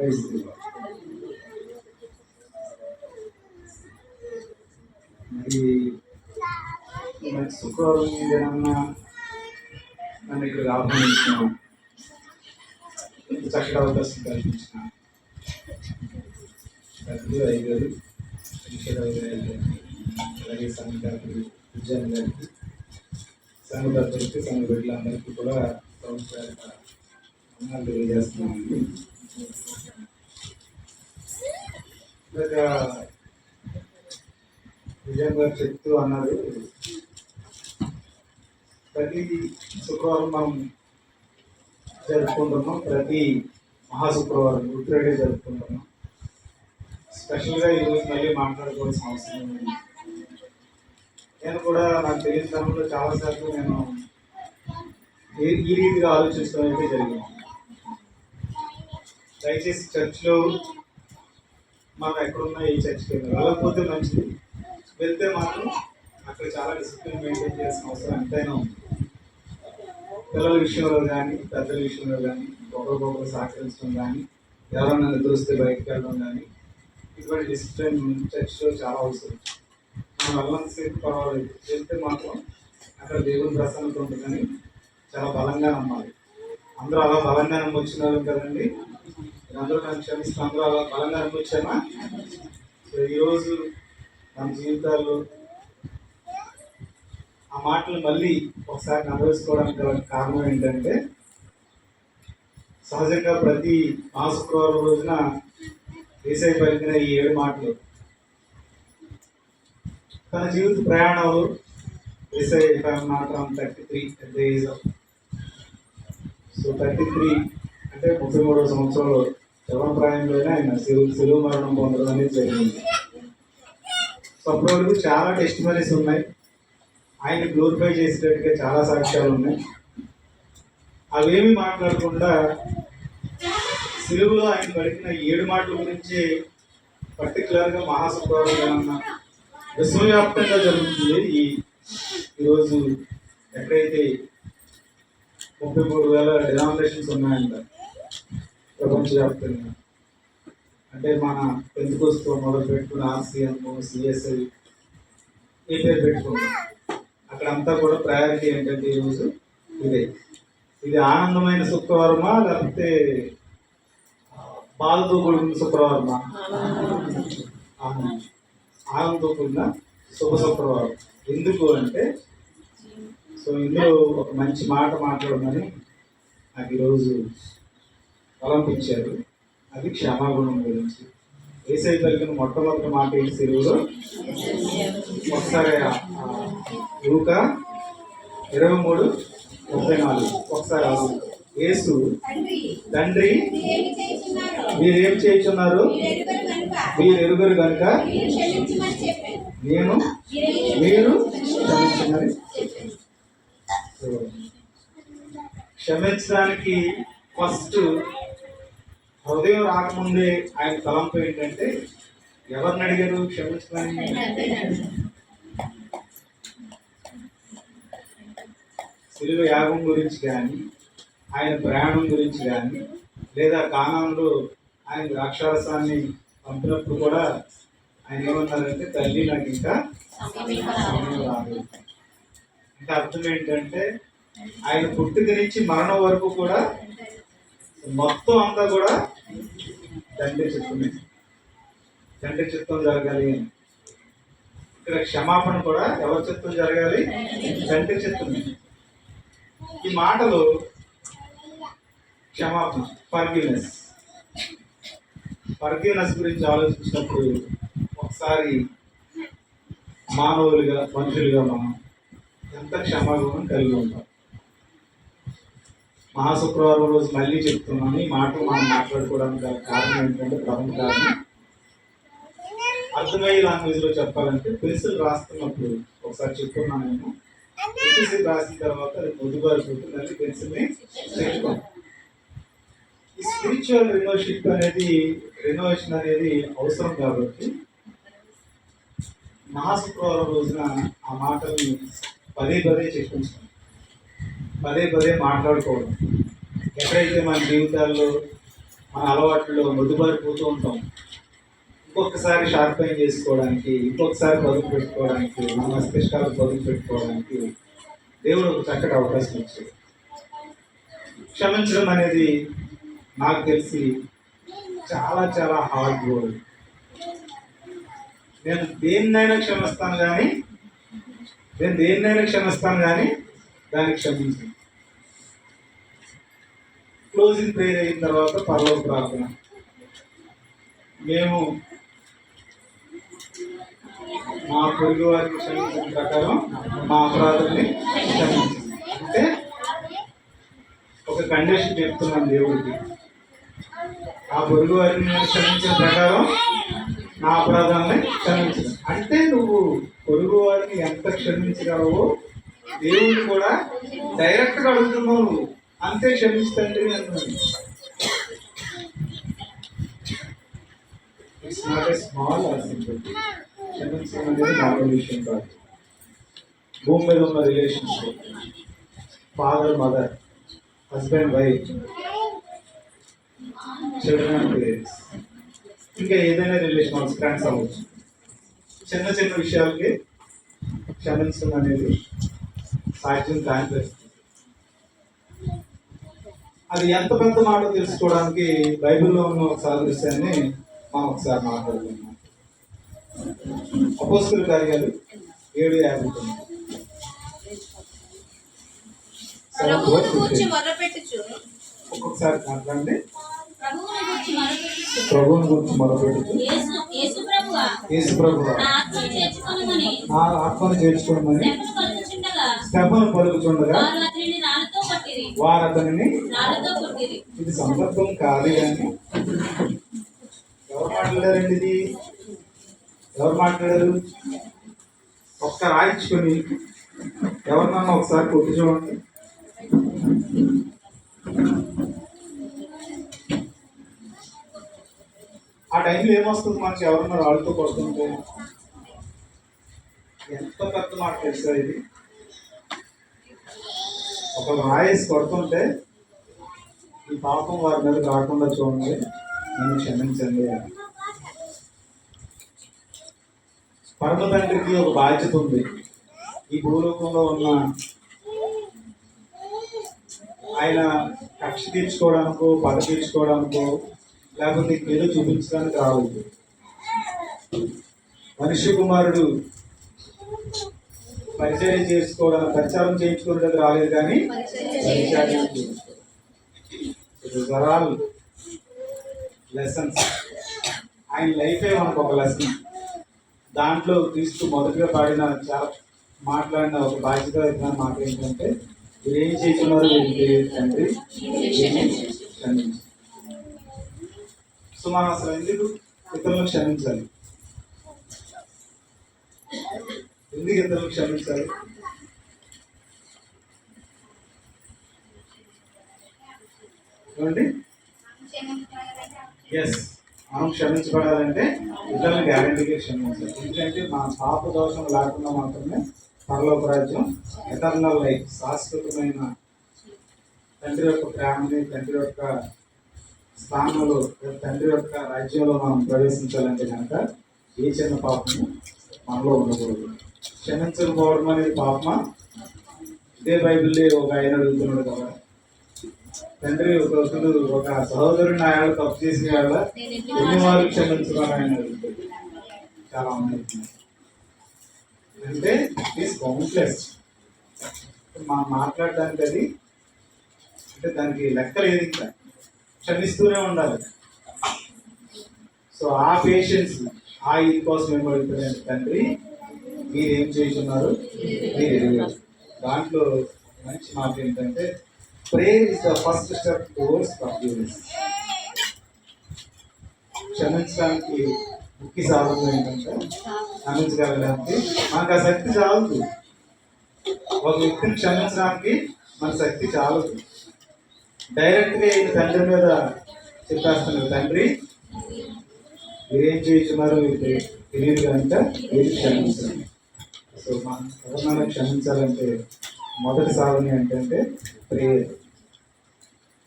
మరి మరి శుక్రవారం ఏదన్నా నన్ను ఇక్కడ ఆహ్వానించిన చక్కటి అవకాశం కల్పించిన పెద్దలు అయ్యారు గారు అలాగే సంఘ గారికి విజయన్ గారికి సంఘ పెద్దలకి సంఘ బిడ్డలందరికీ కూడా సంవత్సరాల అన్నాలు తెలియజేస్తున్నామండి ఇంకా గారు చెప్తూ అన్నారు. ప్రతి శుక్రవారం మనం జరుపుకుంటున్నాం. ప్రతి మహాశుక్రవారం ఉత్తరాడే జరుపుకుంటున్నాం. స్పెషల్గా ఈరోజు మళ్ళీ మాట్లాడుకోవాల్సిన అవసరం ఉంది నేను కూడా నాకు తెలియని సమయంలో చాలాసార్లు నేను ఈ- రీతిగా ఆలోచించడం అయితే జరిగింది. దయచేసి చర్చ్లో మనం ఎక్కడున్నా ఈ చర్చ్కి వెళ్ళకపోతే మంచిది. వెళ్తే మాత్రం అక్కడ చాలా డిసిప్లిన్ మెయింటైన్ చేయాల్సిన అవసరం ఎంతైనా ఉంది. పిల్లల విషయంలో కానీ పెద్దల విషయంలో కానీ ఒకరికొకరు సహకరించడం కానీ ఎవరన్నా నిద్రస్తే బయటకు వెళ్ళడం కానీ ఇటువంటి డిసిప్లిన్ చర్చ్లో చాలా అవసరం. మనం వెళ్ళంతసేపు పర్వాలేదు. వెళ్తే మాత్రం అక్కడ దేవుని ప్రసన్నత ఉంటుందని చాలా బలంగా నమ్మాలి. అందరూ అలా బలంగా నమ్మొచ్చిన వాళ్ళు కదండి. అందరూ నన్ను క్షమిస్తే బలంగా అనిపించామా సో ఈరోజు మన జీవితాల్లో ఆ మాటలు మళ్ళీ ఒకసారి నవ్వేసుకోవడానికి గల కారణం ఏంటంటే సహజంగా ప్రతి మా శుక్రవారం రోజున ఏసై పలికిన ఈ ఏడు మాటలు. తన జీవిత ప్రయాణంలో ఏసై మాత్రం thirty three at the age. Of so thirty three అంటే ముప్పై మూడవ సంవత్సరంలో శివప్రాయంలోనే ఆయన సెలువు సెలువు మరణం పొందడం అనేది జరిగింది. సో అప్పటి చాలా టెస్ట్ మరీస్ ఉన్నాయి. ఆయన గ్లోరిఫై చేసేటట్టుగా చాలా సాక్ష్యాలు ఉన్నాయి. అవేమి మాట్లాడకుండా సిలువులో ఆయన పలికిన ఏడు మాటల గురించి పర్టికులర్గా మహాశుక్రవారం విశ్వవ్యాప్తంగా జరుగుతుంది. ఈ ఈరోజు ఎక్కడైతే ముప్పై మూడు వేల డినామినేషన్స్ ఉన్నాయంట ప్రపంచవ్యాప్తంగా అంటే మన పెందుకోస్తో మొదలు పెట్టుకుని ఆర్సీఎం సిఎస్ఐ ఈ పేరు పెట్టుకున్నాం. అక్కడంతా కూడా ప్రయారిటీ ఏంటంటే ఈరోజు ఇదే. ఇది ఆనందమైన శుక్రవారమా లేకపోతే బాధతో కూడిన శుక్రవారమా? ఆనందంతో కూడిన శుభ శుక్రవారం. ఎందుకు అంటే సో ఇందులో ఒక మంచి మాట మాట్లాడమని నాకు ఈరోజు తలంపించారు అది క్షమాగుణం గురించి. ఏసై కలిగిన మొట్టమొదటి మాట ఏంటి తెలుగులో ఒకసారి లూక ఇరవై మూడు ముప్పై నాలుగు. ఒకసారి. యేసు తండ్రి మీరేం చేయుచున్నారు మీరు ఎరుగరు కనుక నేను మీరు క్షమించమని క్షమించడానికి ఫస్ట్ హృదయం రాకముందే ఆయన తలంపు ఏంటంటే ఎవరిని అడిగారు? క్షమించడానికి సిలువ యాగం గురించి కానీ ఆయన ప్రయాణం గురించి కానీ లేదా కానంలో ఆయన ద్రాక్షారసాన్ని పంపినప్పుడు కూడా ఆయన ఏమన్నారంటే తల్లి నాకు ఇంకా సమయం రాలేదు అంటే అర్థం ఏంటంటే ఆయన పుట్టుక నుంచి మరణం వరకు కూడా మొత్తం అంతా కూడా తండ్రి చిత్తమే తండ్రి చిత్తం జరగాలి. అని ఇక్కడ క్షమాపణ కూడా ఎవరి చిత్తం జరగాలి? తండ్రి చిత్తమే ఈ మాటలు క్షమాపణ ఫర్గివ్నెస్ ఫర్గివ్నెస్ గురించి ఆలోచించినప్పుడు ఒకసారి మానవులుగా మనుషులుగా మనం ఎంత క్షమాగుణం కలిగి ఉంటాం? మహాశుక్రవారం రోజు మళ్ళీ చెప్తున్నాను ఈ మాట మనం మాట్లాడుకోవడానికి కారణం ఏంటంటే ప్రథమ కారణం. అర్థమయ్యే లాంగ్వేజ్లో చెప్పాలంటే పెన్సిల్ రాస్తున్నప్పుడు ఒకసారి చెప్తున్నాను నేను. పెన్సిల్ రాసిన తర్వాత అది పొద్దుబారిపోతుంది అది పెన్సిల్ని తెచ్చుకోం ఈ స్పిరిచువల్ రినోషిప్ అనేది రినోవేషన్ అనేది అవసరం కాబట్టి మహాశుక్రవారం రోజున ఆ మాటలు పదే పదే చెప్పించాను పదే పదే మాట్లాడుకోవడం. ఎక్కడైతే మన జీవితాల్లో మన అలవాట్లో మొద్దుబారిపోతూ ఉంటాం ఇంకొకసారి షార్పైన్ చేసుకోవడానికి ఇంకొకసారి పొదుపు పెట్టుకోవడానికి మన మస్తిష్కాలు పొదుపు పెట్టుకోవడానికి దేవుడు ఒక చక్కటి అవకాశం ఇచ్చాడు. క్షమించడం అనేది నాకు తెలిసి చాలా చాలా హార్డ్ వర్డ్ నేను దేన్నైనా క్షమిస్తాను కానీ నేను దేన్నైనా క్షమిస్తాను కానీ దాన్ని క్షమించను. క్లోజింగ్ ప్రేయర్ అయిన తర్వాత పర్లో ప్రార్థన మేము మా పొరుగు వారికి క్షమించిన ప్రకారం మా అపరాధాన్ని క్షమించింది అంటే ఒక కండిషన్ చెప్తున్నాను దేవుడికి. ఆ పొరుగు వారిని నేను క్షమించిన ప్రకారం నా అపరాధాన్ని క్షమించడం అంటే నువ్వు పొరుగు వారిని ఎంత క్షమించగలవో దేవుడిని కూడా డైరెక్ట్గా అడుగుతున్నావు నువ్వు. అంతే క్షమిస్తండి అంటున్నాడు it's not a small or simple క్షమించడం అనేది నార్మల్ విషయం కాదు. భూమి మీద ఉన్న relationship father mother husband wife children and parents ఇంకా ఏదైనా రిలేషన్ అవ్వచ్చు ఫ్రెండ్స్ అవ్వచ్చు. చిన్న చిన్న విషయాలకి క్షమించడం అనేది సాధ్యం కాని అది ఎంత పెద్ద మాట తెలుసుకోవడానికి బైబిల్లో ఉన్న ఒక సాదృశ్యాన్ని మనం ఒకసారి మాట్లాడుకుందాం అపోస్తుల కార్యాలు ఏడు యాభై తొమ్మిది. ఒక్కొక్కసారి మాట్లాడండి. ప్రభువును గూర్చి యేసు యేసు ప్రభు నా ఆత్మను చేర్చుకోమని కలుగుచుండగా శ్రమను పలుకుతుండగా వారు అతనిని ఇది సందర్భం కాదు కానీ. ఎవరు మాట్లాడారండి ఇది? ఎవరు మాట్లాడారు? ఒక్క రాయించుకొని ఎవరినన్నా ఒకసారి కొట్టి చూడండి. ఆ టైంలో ఏమొస్తుంది మనకి? ఎవరన్నా రాళ్ళతో కొడుతుంటే. ఎంత పెద్ద మాట తెలుసా ఇది? ఒక రాయేసి కొడుతుంటే ఈ పాపం వారి మీద రాకుండా చూడండి. నన్ను క్షమించండి అని. పరమ తండ్రికి ఒక బాధ్యత ఉంది. ఈ భూలోకంలో ఉన్న ఆయన కక్ష తీర్చుకోవడానికో పద తీర్చుకోవడానికో లేకపోతే పేరు చూపించడానికి రావద్దు. మనిషి కుమారుడు పరిచయం చేసుకోవడానికి ప్రచారం చేయించుకోవడానికి రాలేదు కానీ ఆల్ లెసన్స్. ఆయన లైఫే మనకు ఒక లెసన్. దాంట్లో క్రీస్తు మొదటిగా పాడిన చాలా మాట్లాడిన ఒక బాధ్యత మాట ఏంటంటే మీరు ఏం చేస్తున్నారు తండ్రి? సో మనం అసలు ఎందుకు ఇతరులను క్షమించాలి? ఎందుకు ఇద్దరు క్షమించాలి ఏమండి? ఎస్ మనం క్షమించబడాలంటే ఇతరులను గ్యారంటీగా క్షమించాలి. ఎందుకంటే మన పాప దోషం లేకుండా మాత్రమే పరలోక రాజ్యం ఎటర్నల్ లైఫ్ శాశ్వతమైన తండ్రి యొక్క ప్రేమని తండ్రి యొక్క స్థానంలో తండ్రి యొక్క రాజ్యంలో మనం ప్రవేశించాలంటే కనుక ఏ చిన్న పాపము మనలో ఉండకూడదు. క్షమించకపోవడం అనేది పాపమా ఇదే బైబిల్లో ఒక ఆయన అడుగుతున్నాడు కదా. తండ్రి ఒక రోజులు ఒక సహోదరుని ఆయన తప్పు చేసిన వాళ్ళ ఎన్ని వారు క్షమించమని ఆయన? అడుగుతాడు చాలా మంది అంటే ఇట్ కౌంట్లెస్ మనం మాట్లాడడానికి అది అంటే దానికి లెక్క లేదు ఇంకా? క్షమిస్తూనే ఉండాలి. సో ఆ పేషెన్స్ ఆ ఇది కోసం ఏం తండ్రి మీరు ఏం చేస్తున్నారు? మీరు దాంట్లో మంచి మాట ఏంటంటే prayer is the first step towards forgiveness క్షమించడానికి ముఖ్య సాధన ఏంటంటే క్షమించగలడానికి మనకు ఆ శక్తి చాలదు. ఒక వ్యక్తిని క్షమించడానికి మన శక్తి చాలదు. డైరెక్ట్గా ఈయన తండ్రి మీద చెప్పేస్తున్నారు తండ్రి మీరేం చేస్తున్నారు? తెలియదు కనుక మీరు క్షమించండి. సో మనం ఎవరినైనా క్షమించాలంటే మొదటి సాధన ఏంటంటే ప్రేయర్.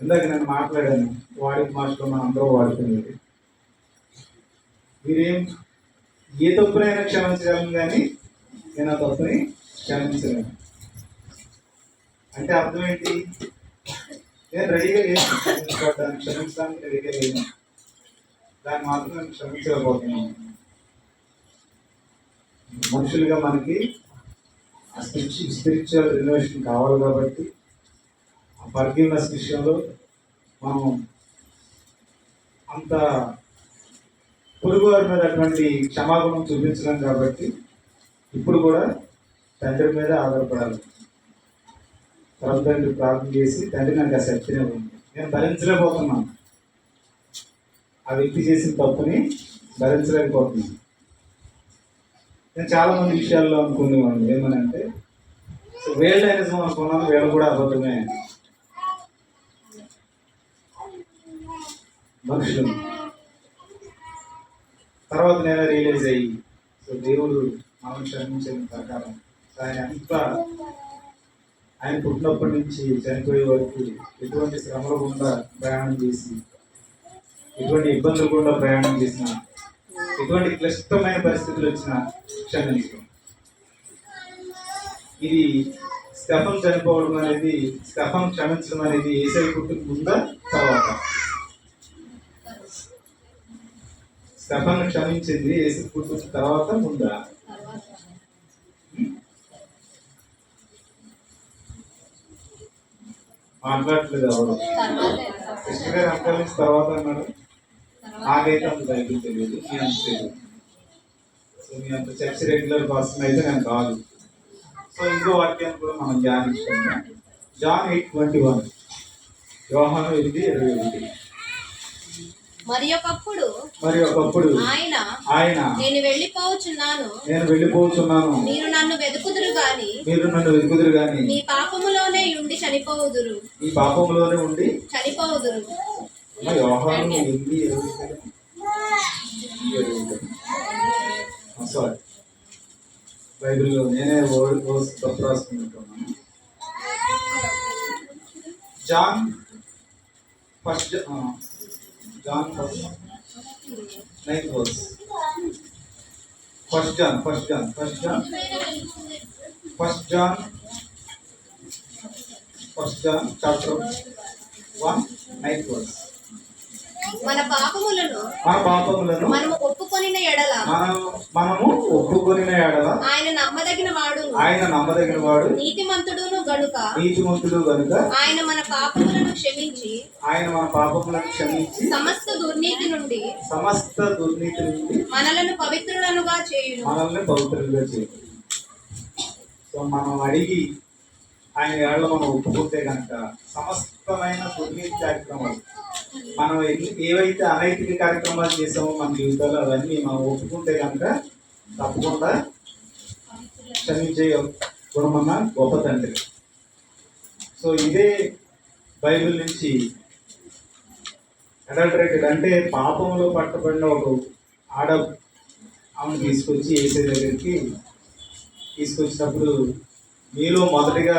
ఇందాక నేను మాట్లాడాను వాడికి మాస్టర్ మనం అందరూ వాడుతున్నది మీరేం ఏ తప్పునైనా క్షమించగలను కానీ నేను ఆ తప్పుని క్షమించలేను. అంటే అర్థం ఏంటి? నేను రెడీగా లేదు క్షమించుకోవడానికి క్షమించడానికి రెడీగా లేదు దాన్ని మాత్రం నేను క్షమించకపోతున్నాను. మనుషులుగా మనకి స్పిరిచువల్ రినోవేషన్ కావాలి కాబట్టి ఆ ఫర్గివ్నెస్ విషయంలో మనం అంత పొరుగువారి మీద అటువంటి క్షమాగుణం చూపించలేం కాబట్టి ఇప్పుడు కూడా తండ్రి మీద ఆధారపడాలి. తర్వాత తండ్రి ప్రార్థన చేసి తండ్రి నాకు ఆ శక్తిని ఉంది నేను భరించలేకపోతున్నాను. ఆ వ్యక్తి చేసిన తప్పుని భరించలేకపోతున్నాను. నేను చాలా మంది విషయాల్లో అనుకునేవాడిని ఏమనంటే సో వేళ్ళ నిజం అనుకున్నాను వేళ కూడా అబద్ధమే. మనుషులు. తర్వాత నేను రియలైజ్ అయ్యి సో దేవుడు మనం క్షమించిన ప్రకారం ఆయన అంత ఆయన పుట్టినప్పటి నుంచి చనిపోయే వరకు ఎటువంటి శ్రమలు గుండా ప్రయాణం చేసి ఎటువంటి ఇబ్బందులు కూడా ప్రయాణం చేసిన ఎటువంటి క్లిష్టమైన పరిస్థితులు వచ్చినా క్షమించడం ఇది స్టెఫన్ చనిపోవడం అనేది స్టెఫన్ క్షమించడం అనేది ఏసై పుట్టుకు ముందా తర్వాత. స్టెఫన్ క్షమించింది ఏసు పుట్టుకు తర్వాత ముందా. మాట్లాడట్లేదు ఎవరు? కృష్ణ గారు అంకాల నుంచి తర్వాత అన్నాడు. నాకైతే అంత బైబిల్ తెలియదు మీ అంత తెలియదు. సో మీ అంత చర్చ్ రెగ్యులర్ పర్సన్ అయితే నేను కాదు. సో ఇంకో వాక్యాన్ని కూడా మనం ధ్యానించుకుందాం. John eight twenty one. Yohanu ఎనిమిది ఇరవై ఒకటి. మరి ఒకప్పుడు మరి ఒకప్పుడు ఆయన ఆయన నేను వెళ్ళిపోవచ్చున్నాను నేను వెళ్ళిపోతున్నాను మీరు నన్ను వెతుకుదురు గాని మీరు నన్ను వెతుకుదురు గాని మీ పాపములోనే ఉండి చనిపోవుదురు. ఈ పాపంలోనే ఉండి చనిపోవుదురు. యోహాను ఎనిమిది ఇరవై ఒకటి. ఇరవై ఒకటి. ఆ, సారీ బైబిల్లో నేనే వర్డ్ వర్స్ తప్పు రాసుకుంటున్నాను John first John first ninth verse first John first John first John first John first John chapter one ninth verse మన పాపములను మన పాపములను మనము ఒప్పుకొనిన ఎడల మనం మనము ఒప్పుకొనిన ఎడల ఆయన నమ్మదగిన వాడు ఆయన నమ్మదగిన వాడు. నీతిమంతుడును గనుక నీతిమంతుడు కనుక ఆయన మన పాపములను క్షమించి ఆయన మన పాపములను క్షమించి సమస్త దుర్నీతి నుండి సమస్త దుర్నీతి నుండి మనలను పవిత్రులనుగా చేయును. మనల్ని పవిత్రంగా చేయదు సో మనం అడిగి ఆయన ఏళ్ళ మనం ఒప్పుకుంటే కనుక సమస్తమైన దుర్నీతి కార్యక్రమాలు మనం ఏవైతే అనైతిక కార్యక్రమాలు చేసామో మన జీవితాల్లో అవన్నీ మనం ఒప్పుకుంటే కనుక తప్పకుండా క్షమించే గుణమన్న గొప్ప తండ్రి. సో ఇదే బైబిల్ నుంచి అడల్టరేటెడ్ అంటే పాపంలో పట్టబడిన ఒక ఆడ ఆమెను తీసుకొచ్చి వేసే దగ్గరికి తీసుకొచ్చినప్పుడు మీలో మొదటిగా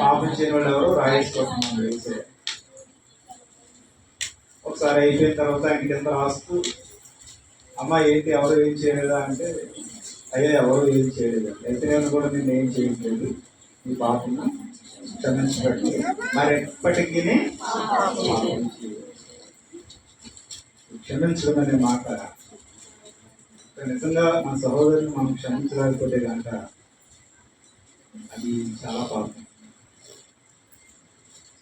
పాపం చేయని వాళ్ళు ఎవరో రాయేసుకుంటున్నాడు వేసే ఒకసారి అయిపోయిన తర్వాత ఆయన కింద రాస్తూ అమ్మ ఏంటి ఎవరు ఏం చేయలేదా అంటే అయ్యా ఎవరు ఏం చేయలేదు. అయితే నేను కూడా నేను ఏం చేయట్లేదు. ఈ పాపను క్షమించబట్టి. మరి ఎప్పటికీ పాపం క్షమించడం అనే మాట నిజంగా మన సహోదరుని మనం క్షమించలేకపోతే కనుక అది చాలా పాపం.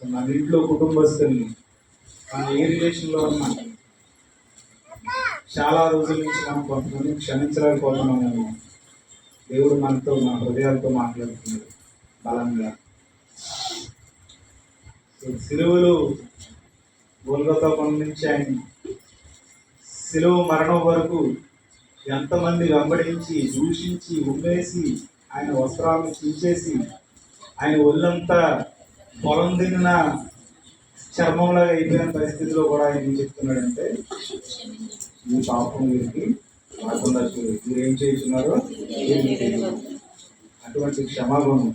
మన ఇంట్లో కుటుంబస్తుల్ని ఏ రిలేషన్లో ఉన్నా? చాలా రోజుల నుంచి మనం కొంతమంది క్షమించలేకపోతున్నాము దేవుడు మనతో మన హృదయాలతో మాట్లాడుతున్నాడు. బలంగా. సో సిలువలు గోల్గొతా కొండ నుంచి ఆయన సిలువ మరణం వరకు ఎంతమంది వెంబడించి దూషించి ఉమ్మేసి ఆయన వస్త్రాలను చూసేసి ఆయన ఒళ్ళంతా పొలం తిన్న చర్మంలో అయిపోయిన పరిస్థితిలో కూడా ఏం చెప్తున్నాడంటే ఈ పాపం వీరికి రాకుండా మీరు ఏం చేస్తున్నారో అటువంటి క్షమాగుణం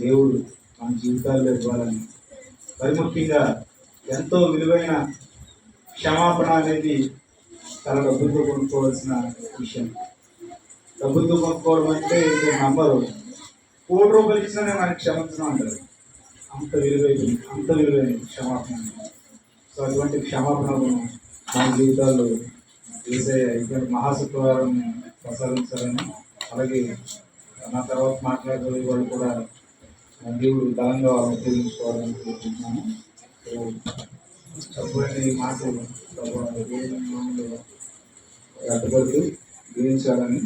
దేవుడు మన జీవితాల్లో ఇవ్వాలని. మరి ముఖ్యంగా ఎంతో విలువైన క్షమాపణ అనేది చాలా డబ్బులతో కొనుక్కోవాల్సిన విషయం. డబ్బులతో కొనుక్కోవడం అంటే మీరు నమ్మరు. కోటి రూపాయలు ఇచ్చినా మనకి క్షమించడం అంటారు. అంత విలువైంది అంత విలువైంది క్షమాపణ. సో అటువంటి క్షమాపణ మన జీవితాల్లో వేసే ఇటువంటి మహాశుక్రవారం ప్రసాదించాలని అలాగే నా తర్వాత మాట్లాడే వాళ్ళు కూడా దేవుడు బలంగా ఉపయోగించుకోవాలని కోరుకుంటున్నాను. సో తప్పని మాటలు దేవుని అడ్డుపడుతూ జీవించాలని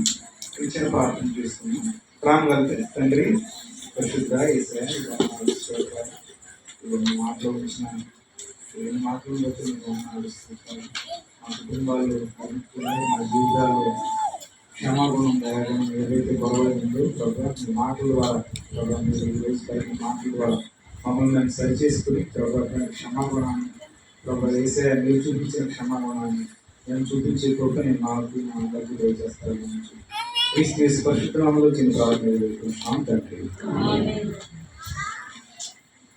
చిన్న ప్రార్థన చేస్తున్నాను. ప్రాణం కలిపి తండ్రి పరిశుద్ధ ఈశ్వర మాటలు వచ్చిన ఏం మాటలు బట్టి మీకు నడుస్తుంటాను మా కుటుంబాలు మా జీవితాల్లో క్షమాగుణం దయాగుణం ఏదైతే గొడవ ఉందో ప్రభావ మీ మాటల ద్వారా ప్రభావ మీరు ఈ రోజు మాటల ద్వారా మమ్మల్ని సరి చేసుకుని ప్రభావ క్షమాగుణాన్ని ప్రభావ వేసే మీరు చూపించిన క్షమాగుణాన్ని నేను చూపించే చూపించేకోక నేను మాకు మా అందరికీ దయచేస్తాను క్రీస్తు పరిశుద్ధంలో చిన్న ప్రార్థన తండ్రి ఆమేన్.